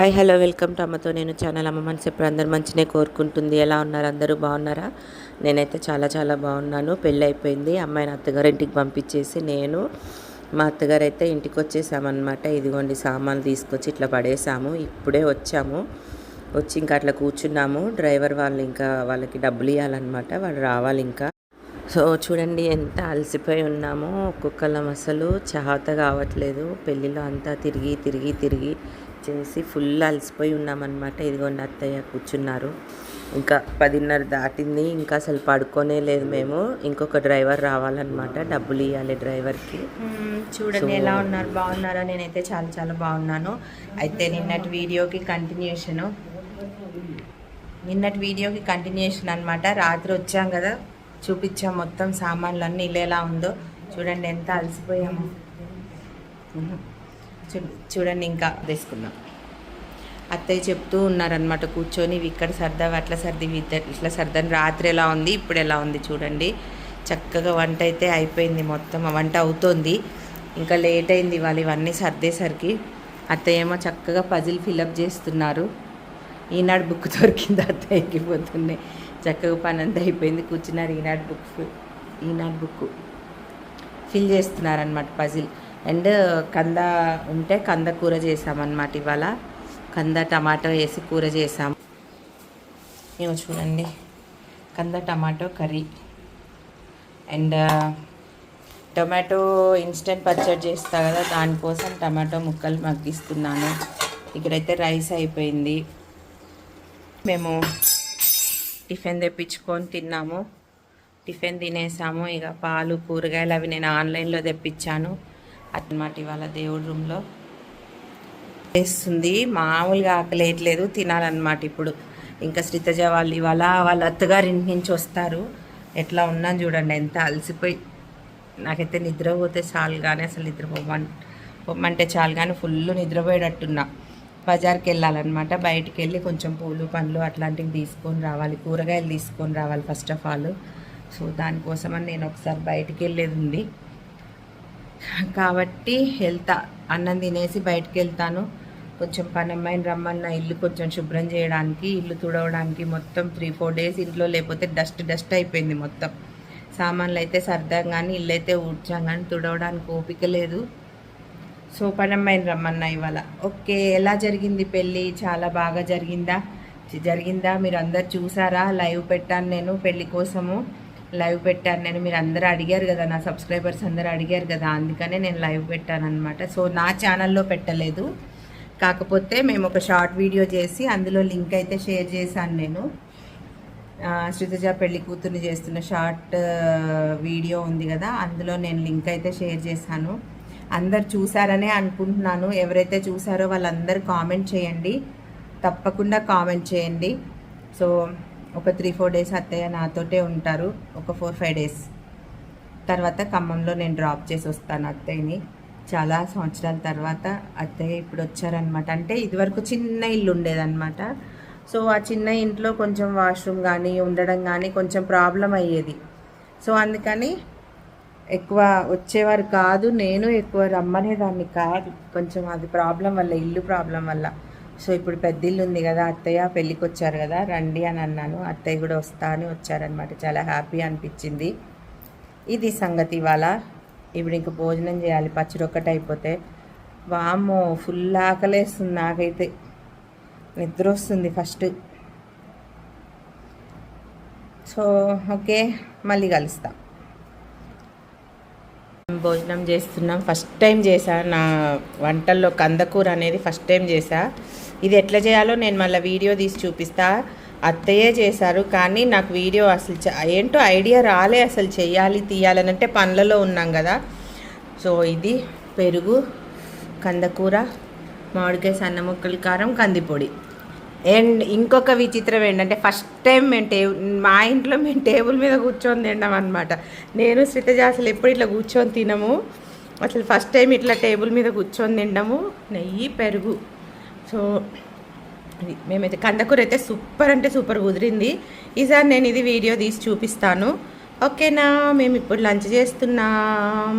Hi hello welcome to అమ్మతో నేను channel. అమ్మ మనసు ఎప్పుడు అందరు మంచినే కోరుకుంటుంది. ఎలా ఉన్నారు అందరూ? బాగున్నారా? నేనైతే చాలా చాలా బాగున్నాను. పెళ్ళి అయిపోయింది. అమ్మాయిని అత్తగారు ఇంటికి పంపించేసి నేను మా అత్తగారు అయితే ఇంటికి వచ్చేసామన్నమాట. ఇదిగోండి సామాన్లు తీసుకొచ్చి ఇట్లా పడేసాము. ఇప్పుడే వచ్చాము. వచ్చి ఇంకా అట్లా కూర్చున్నాము. డ్రైవర్ వాళ్ళు ఇంకా వాళ్ళకి డబ్బులు ఇవ్వాలన్నమాట వాళ్ళు రావాలి ఇంకా. సో చూడండి ఎంత అలసిపోయి ఉన్నామో. ఒక్కొక్కళ్ళం అసలు చాత కావట్లేదు. పెళ్ళిలో అంతా తిరిగి తిరిగి తిరిగి చేసి ఫుల్ అలసిపోయి ఉన్నామన్నమాట. ఇదిగోండి అత్తయ్య కూర్చున్నారు. ఇంకా పదిన్నర దాటింది. ఇంకా అసలు పడుకోనే లేదు మేము. ఇంకొక డ్రైవర్ రావాలన్నమాట. డబ్బులు ఇవ్వాలి డ్రైవర్కి. చూడండి ఎలా ఉన్నారు బాగున్నారా? నేనైతే చాలా చాలా బాగున్నాను. అయితే నిన్నటి వీడియోకి కంటిన్యూషను నిన్నటి వీడియోకి కంటిన్యూషన్ అనమాట రాత్రి వచ్చాం కదా. చూపించాం మొత్తం సామాన్లు అన్నీ ఇలా ఎలా ఉందో చూడండి ఎంత అలసిపోయాము. చూ- చూడండి ఇంకా వేసుకుందాం అత్తయ్య చెప్తూ ఉన్నారనమాట కూర్చొని ఇవి ఇక్కడ సర్దావి అట్లా సర్ది ఇట్లా- సర్దని రాత్రి ఎలా ఉంది ఇప్పుడు ఎలా ఉంది చూడండి. చక్కగా వంట అయితే అయిపోయింది మొత్తం ఆ వంట అవుతోంది. ఇంకా లేట్ అయింది వాళ్ళు ఇవన్నీ సర్దేసరికి. అత్తయ్య ఏమో చక్కగా పజిల్ ఫిలప్ చేస్తున్నారు. ఈనాడు బుక్ దొరికింది అత్తయ్యకి పోతున్నాయి చక్కగా పని అంతా అయిపోయింది. కూర్చున్నారు Eenadu book Eenadu book fill చేస్తున్నారనమాట పజిల్. అండ్ కంద ఉంటే కంద కూర చేసామన్నమాట ఇవాళ. కంద టమాటో వేసి కూర చేసాము. మేము చూడండి కంద tomato curry. And tomato instant పచ్చడి చేస్తా కదా దానికోసం టమాటో ముక్కలు మగ్గిస్తున్నాను. ఇక్కడైతే రైస్ అయిపోయింది. మేము టిఫిన్ తెప్పించుకొని తిన్నాము. టిఫిన్ తినేసాము. ఇక పాలు కూరగాయలు అవి నేను ఆన్లైన్లో తెప్పించాను. అన్నమాట ఇవాళ దేవుడి రూమ్లో. వేస్తుంది మామూలుగా ఆకలేయట్లేదు తినాలన్నమాట ఇప్పుడు. ఇంకా శ్రీతజ వాళ్ళు ఇవాళ వాళ్ళ అత్తగారింటి నుంచి వస్తారు. ఎట్లా ఉన్నాను చూడండి ఎంత అలసిపోయి. నాకైతే నిద్రపోతే చాలు కానీ అసలు నిద్రపోమన్ పొమ్మంటే చాలు కానీ ఫుల్ నిద్రపోయేటట్టున్నా. బజార్కి వెళ్ళాలన్నమాట. బయటికి వెళ్ళి కొంచెం పూలు పండ్లు అట్లాంటివి తీసుకొని రావాలి. కూరగాయలు తీసుకొని రావాలి ఫస్ట్ ఆఫ్ ఆల్ సో దానికోసమని నేను ఒకసారి బయటికి వెళ్ళేది ఉంది. కాబట్టి వెళ్తా. అన్నం తినేసి బయటికి వెళ్తాను కొంచెం పని అమ్మాయిని రమ్మన్న ఇల్లు కొంచెం శుభ్రం చేయడానికి ఇల్లు తుడవడానికి మొత్తం త్రీ ఫోర్ డేస్ ఇంట్లో లేకపోతే డస్ట్ డస్ట్ అయిపోయింది మొత్తం. సామాన్లు అయితే సర్దాం కానీ ఇల్లు అయితే ఊడ్చాం కానీ తుడవడానికి ఓపిక లేదు. సో పని అమ్మాయిని రమ్మన్నా ఇవాళ. ఓకే ఎలా జరిగింది పెళ్ళి? చాలా బాగా జరిగిందా? జరిగిందా? మీరు అందరు చూసారా? లైవ్ పెట్టాను నేను పెళ్ళి కోసము. లైవ్ పెట్టాను నేను. మీరు అందరూ అడిగారు కదా నా సబ్స్క్రైబర్స్ అందరూ అడిగారు కదా అందుకనే నేను లైవ్ పెట్టాను అనమాట సో నా ఛానల్లో పెట్టలేదు. కాకపోతే మేము ఒక షార్ట్ వీడియో చేసి అందులో లింక్ అయితే షేర్ చేశాను నేను. శృతజ పెళ్ళి కూతుర్ని చేస్తున్న షార్ట్ వీడియో ఉంది కదా అందులో నేను లింక్ అయితే షేర్ చేశాను. అందరు చూసారనే అనుకుంటున్నాను. ఎవరైతే చూసారో వాళ్ళందరూ కామెంట్ చేయండి. తప్పకుండా కామెంట్ చేయండి. సో ఒక త్రీ ఫోర్ డేస్ అత్తయ్య నాతోటే ఉంటారు. ఒక ఫోర్ ఫైవ్ డేస్ తర్వాత ఖమ్మంలో నేను డ్రాప్ చేసి వస్తాను అత్తయ్యని. చాలా సంవత్సరాల తర్వాత అత్తయ్య ఇప్పుడు వచ్చారనమాట అంటే ఇదివరకు చిన్న ఇల్లు ఉండేదన్నమాట. సో ఆ చిన్న ఇంట్లో కొంచెం వాష్రూమ్ కానీ ఉండడం కానీ కొంచెం ప్రాబ్లం అయ్యేది. సో అందుకని ఎక్కువ వచ్చేవారు కాదు నేను ఎక్కువ రమ్మనేదాన్ని కాదు. కొంచెం అది ప్రాబ్లం వల్ల ఇల్లు ప్రాబ్లం వల్ల. సో ఇప్పుడు పెద్ద ఇల్లు ఉంది కదా అత్తయ్య పెళ్ళికి వచ్చారు కదా రండి అని అన్నాను. అత్తయ్య కూడా వస్తా అని వచ్చారనమాట చాలా హ్యాపీ అనిపించింది. ఇది సంగతి ఇవాళ. ఇప్పుడు ఇంక భోజనం చేయాలి పచ్చడి ఒక్కటి అయిపోతే వామ్మో ఫుల్ ఆకలేస్తుంది నాకైతే. నిద్ర వస్తుంది ఫస్ట్. సో ఓకే మళ్ళీ కలుస్తాం. భోజనం చేస్తున్నాం. ఫస్ట్ టైం చేశా. నా వంటల్లో కందకూర అనేది ఫస్ట్ టైం చేశా. ఇది ఎట్లా చేయాలో నేను మళ్ళీ వీడియో తీసి చూపిస్తా. అత్తయ్యే చేశారు కానీ నాకు వీడియో అసలు ఏంటో ఐడియా రాలే అసలు చేయాలి తీయాలని అంటే పనులలో ఉన్నాం కదా. సో ఇది పెరుగు కందకూర మామిడికాయ సన్న ముక్కలు కారం కందిపొడి. అండ్ ఇంకొక విచిత్రం ఏంటంటే ఫస్ట్ టైం మేము టేబుల్ మా ఇంట్లో మేము టేబుల్ మీద కూర్చొని తిన్నాం అనమాట నేను శ్రీతజ అసలు ఎప్పుడు ఇట్లా కూర్చొని తినము. అసలు ఫస్ట్ టైం ఇట్లా టేబుల్ మీద కూర్చొని తినము నెయ్యి పెరుగు. సో మేమైతే కందకూర అయితే సూపర్ అంటే సూపర్ కుదిరింది. ఈసారి నేను ఇది వీడియో తీసి చూపిస్తాను. ఓకేనా? మేము ఇప్పుడు లంచ్ చేస్తున్నాం.